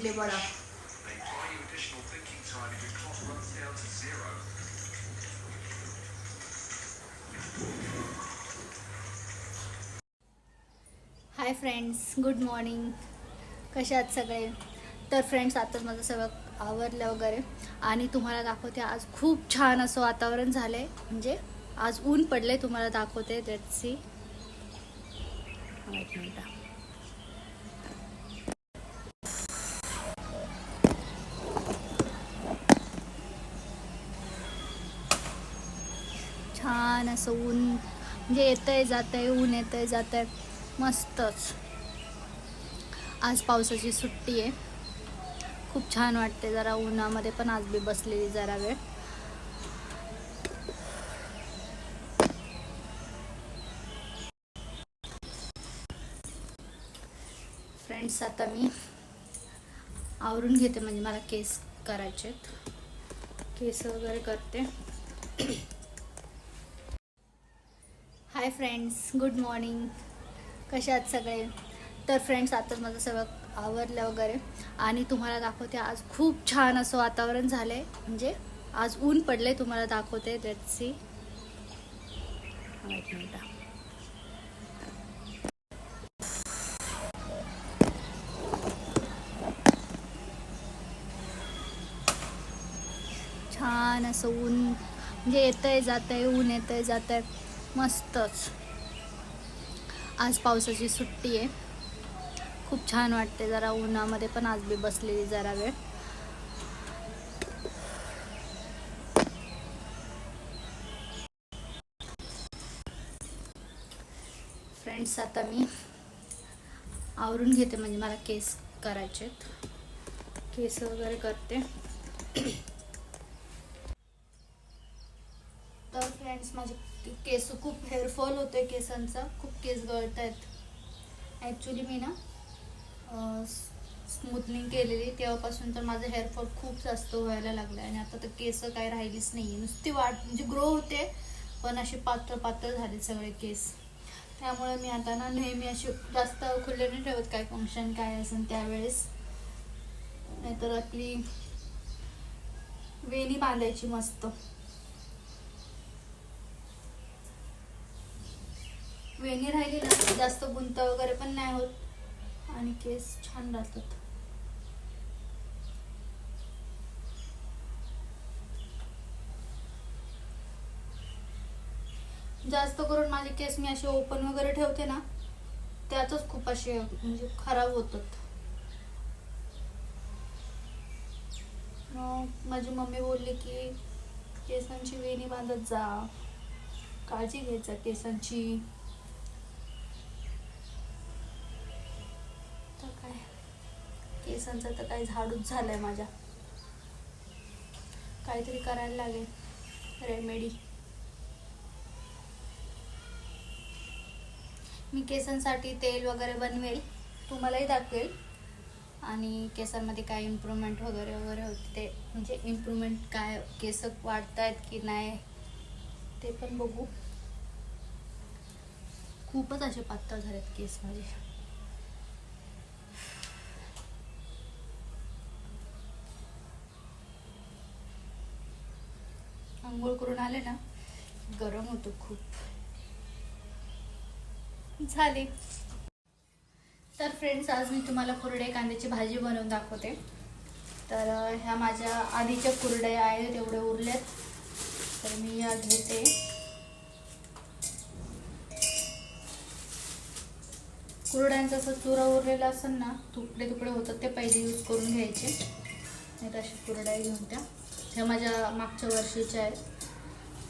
Idli vada hi friends good morning कसे आहात सगळे? तर फ्रेंड्स आताच माझं सगळं आवरलं वगैरे आणि तुम्हाला दाखवते आज खूप छान असं वातावरण झालं आहे म्हणजे आज ऊन पडले तुम्हाला दाखवते. त्याची सी एक मिनटं छान असं ऊन म्हणजे येतंय जात आहे ऊन येतंय जात आहे मस्तच. आज पावसाची सुट्टी आहे. खूप छान वाटते जरा उन्हामध्ये पण आज बी बसलेली जरा वेळ. फ्रेंड्स आता मी आवरून घेते म्हणजे मला केस करायचेत. केस वगैरे करते. हाय फ्रेंड्स गुड मॉर्निंग कसे आहात सगळे? तर फ्रेंड्स आताच माझं सगळं आवरलं वगैरे. आणि तुम्हाला दाखवते आज खूप छान असं वातावरण झालं आहे म्हणजे आज ऊन पडले तुम्हाला दाखवते. लेट सी एक मिनटं. छान असं ऊन. म्हणजे येतंय जात आहे ऊन येतंय जात आहे मस्तच. आज पावसाची सुट्टी आहे. खूप छान वाटते जरा उन्हामध्ये पण आज बी बसलेली जरा वेळ. फ्रेंड्स आता मी आवरून घेते म्हणजे मला केस करायचे केस वगैरे करते. तर फ्रेंड्स माझे केस खूप हेअरफॉल होतोय केसांचा खूप केस गळत आहेत ॲक्च्युली मी ना स्मूथनिंग केलेली तेव्हापासून तर माझं हेअरफॉल खूप जास्त व्हायला लागलं आणि आता तर केस काय राहिलीच नाही आहे नुसती वाढ म्हणजे ग्रो होते पण असे पातळ पातळ झाले सगळे केस. त्यामुळे मी आता ना नेहमी असे जास्त खुले नाही ठेवत काय फंक्शन काय असेल त्यावेळेस. नाहीतर आपली वेणी बांधायची मस्त. वेणी राहिली ना जास्त गुंत वगैरे पण नाही होत. आणि केस छान राहतात. जास्त करून माझे केस मी असे ओपन वगैरे ठेवते ना त्यातच खूप असे म्हणजे खराब होतात. मग माझी मम्मी बोलली की केसांची वेणी बांधत जा. काळजी घ्यायचा केसांची तर काय केसांचं तर काही झाडूच झालं आहे माझ्या. काहीतरी करायला लागेल. रेमेडी मी केसांसाठी तेल वगैरे बनवेल. तुम्हालाही दाखवेल. आणि केसांमध्ये काय इम्प्रूव्हमेंट वगैरे वगैरे होते ते म्हणजे इम्प्रूव्हमेंट काय केस वाढत आहेत की नाही ते पण बघू. खूपच असे पातळ झालेत केस माझे. आंघोळ करून आले ना गरम होतो खूप. झाले. तर फ्रेंड्स आज मी तुम्हाला कुरडे कांद्याची भाजी बनवून दाखवते. तर ह्या माझ्या आधीच्या कुरड्या आहेत तेवढे उरल्यात. तर मी या घेते. कुरड्यांचा असं चुरा उरलेला असेल ना तुकडे तुकडे होतात ते पहिले यूज करून घ्यायचे. नाही तर अशा कुरड्या घेऊन त्या. ह्या माझ्या मागच्या वर्षीच्या आहेत.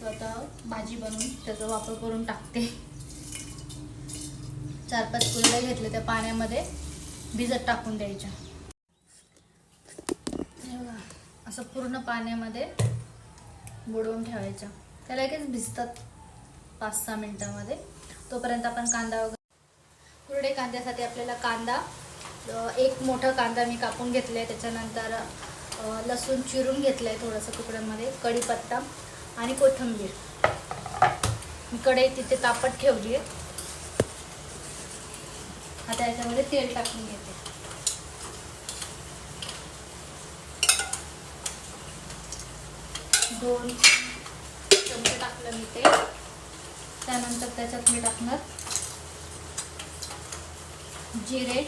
तर आता भाजी बनवून त्याचा वापर करून टाकते. चार पाच कुरड्या घेतले त्या पाण्यामध्ये भिजत टाकून द्यायच्या. असं पूर्ण पाण्यामध्ये बुडवून ठेवायच्या. त्या लगेच भिजतात पाच सहा मिनिटामध्ये. तोपर्यंत आपण कांदा वगैरे कुरडे कांद्यासाठी आपल्याला कांदा एक मोठा कांदा मी कापून घेतला आहे त्याच्यानंतर लसूण चिरून घेतलं आहे थोडंसं तुकड्यामध्ये कढीपत्ता आणि कोथिंबीर. कढई तिथे तापत ठेवली आहे आता याच्यामध्ये तेल टाकून घेते. दोन चमचे टाकलं मी ते त्यानंतर त्याच्यात मी टाकणार जिरे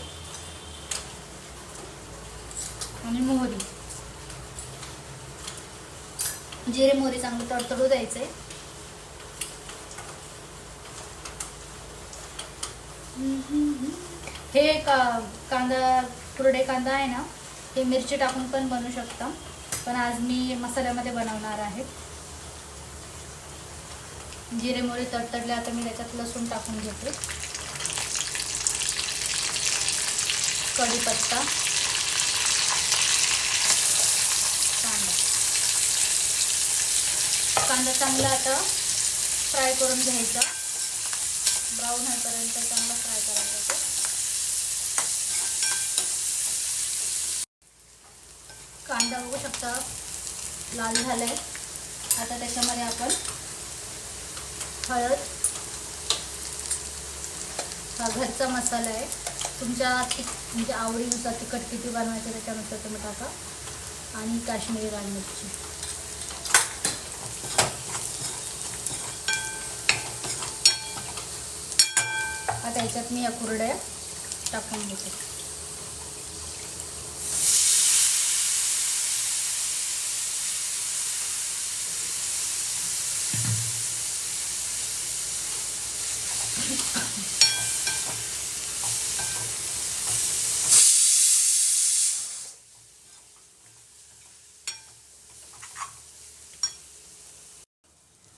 आणि मोहरी. जिरे मोहरी चांगलं तडतडू द्यायचे हे का कांदा कुरडे कांदा आहे ना हे मिरची टाकून पण बनवू शकता. पण आज मी मसाल्यामध्ये बनवणार आहे. जिरे मोहरी तडतडले आता मी त्याच्यात लसूण टाकून घेते. कढीपत्ता कांदा कांदा चांगला आता फ्राय करून घ्यायचा. ब्राऊन होईपर्यंत चांगला फ्राय करायचा तो. कांदा बघू शकता लाल झालाय. आता त्याच्यामध्ये आपण हळद हा घरचा मसाला आहे. तुमच्या तिक म्हणजे आवडीनुसार तिखट किती बनवायचं त्याच्यानुसार तुम्ही टाका. आणि काश्मीरी लाल मिरची. आता ह्याच्यात मी या कुरड्या टाकून घेते.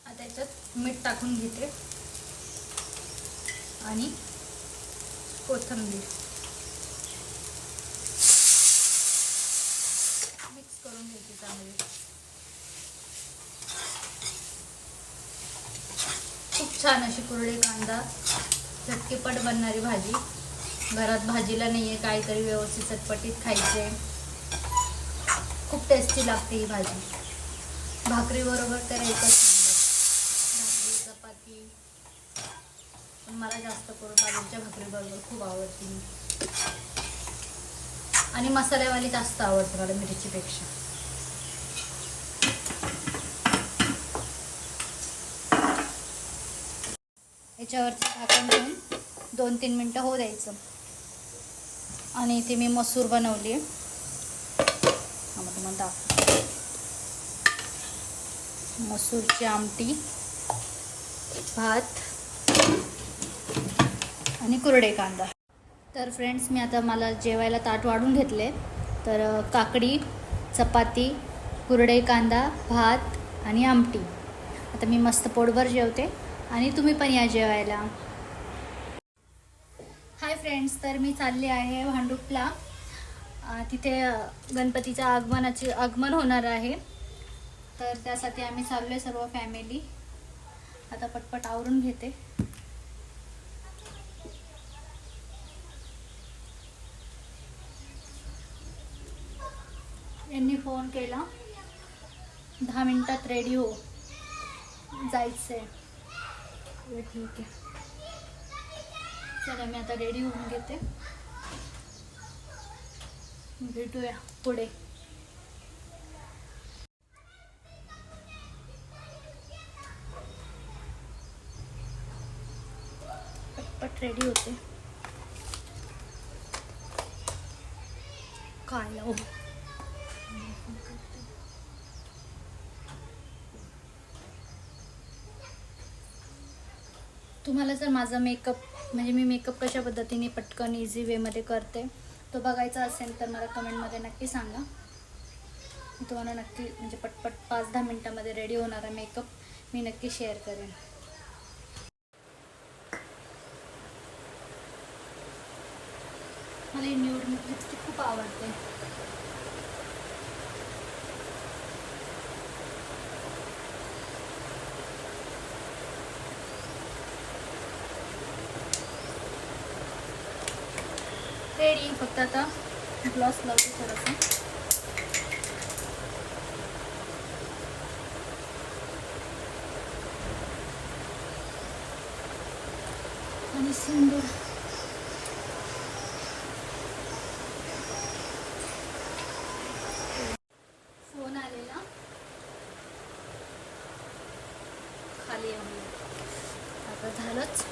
आता मीठ टाकून घेते. आणि कोथिंबीर. मिक्स करून घ्यायची चांगली. खूप छान अशी कुरडे कांदा झटकीपट बनणारी भाजी. घरात भाजीला नाही आहे काहीतरी व्यवस्थित चटपटीत खायचे. खूप टेस्टी लागते ही भाजी. भाकरीबरोबर तर एकच भाकरी चपाती. पण मला जास्त करून बाजूच्या भाकरीबरोबर खूप आवडते आणि मसाल्यावाली जास्त आवडते मला मिरचीपेक्षा. याच्यावरती झाकण ठेवून दोन तीन मिनटं होऊ द्यायचं. आणि इथे मी मसूर बनवली. आहे मग तुम्हाला दाखव मसूरची आमटी भात आणि कुरडे कांदा. तर फ्रेंड्स मी आता मला जेवायला ताट वाढून घेतले. तर काकडी चपाती कुरडे कांदा भात आणि आमटी. आता मी मस्त पोटभर जेवते आणि तुम्ही पण या जेवायला. हाय फ्रेंड्स तर मी चालले आहे भांडुपला. तिथे गणपतीच्या आगमनाची आगमन होणार आहे. तर त्यासाठी आम्ही चाललो आहे सर्व फॅमिली आता पटपट आवरून घेते. यांनी फोन केला. दहा मिनिटात रेडी हो. जायचंय. म्हटलं, ठीक आहे. चला मी आता रेडी होऊन घेते. भेटूया पुढे. पटपट रेडी होते. काय लावू तुम्हाला जर माझा मेकअप म्हणजे मी मेकअप कशा पद्धतीने पटकन इझी वेमध्ये करते तो बघायचा असेल तर मला कमेंटमध्ये नक्की सांगा. मी तुम्हाला नक्की म्हणजे पटपट पाच दहा मिनटामध्ये रेडी होणारा मेकअप मी नक्की शेअर करेन. मला न्यूड लिपस्टिक खूप आवडते. फक्त आता ग्लॉस लावतो थोडासा. आणि सिंदूर. फोन आलेला. खाली येऊन आता झालंच.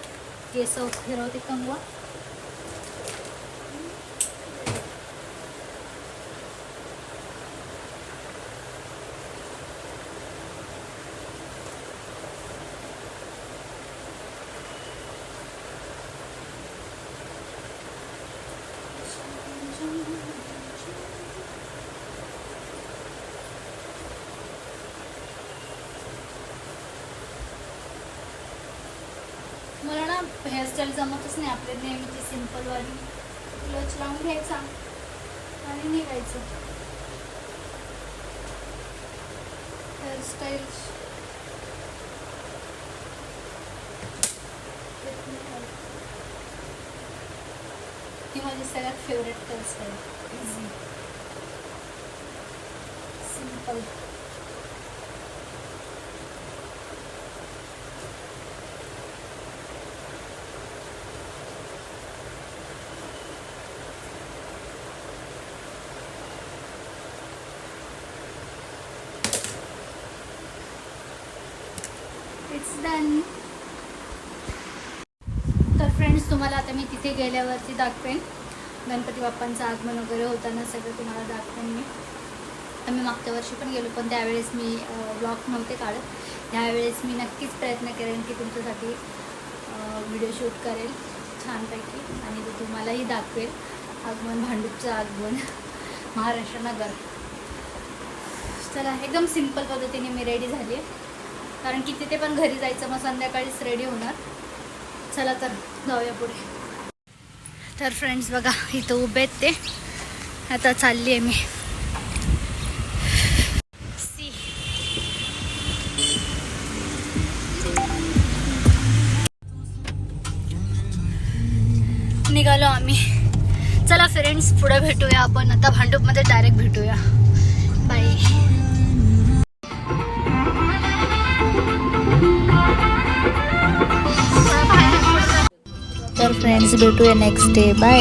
केस फिरवते कंगवा. हेअरस्टाईल जमतच नाही आपल्या नेहमीची सिम्पलवाली क्लच लावून घ्यायचा आणि निघायचं. हेअरस्टाईल ती माझी सगळ्यात favourite hairstyle easy simple it's done तर फ्रेंड्स तुम्हाला आता मी तिथे गेल्यावरती दाखवेन. गणपती बाप्पांचं आगमन वगैरे होताना सगळं तुम्हाला दाखवेन मी. आम्ही मागच्या वर्षी पण गेलो पण त्यावेळेस मी ब्लॉग नव्हते काढत. त्यावेळेस मी नक्कीच प्रयत्न करेन की तुमच्यासाठी व्हिडिओ शूट करेल छानपैकी. आणि ते तुम्हालाही दाखवेल. आगमन भांडूपचं आगमन. महाराष्ट्र नगर. चला एकदम सिंपल पद्धतीने मी रेडी झाली आहे. कारण की तिथे पण घरी जायचं मग संध्याकाळीच रेडी होणार. चला तर जाऊया पुढे. तर फ्रेंड्स बघा इथं उभे आहेत ते. आता चालली आहे मी. सी. निघालो आम्ही. चला फ्रेंड्स पुढे भेटूया आपण. आता भांडूपमध्ये डायरेक्ट भेटूया. बाय तर फ्रेंड्स भेटूया नेक्स्ट डे बाय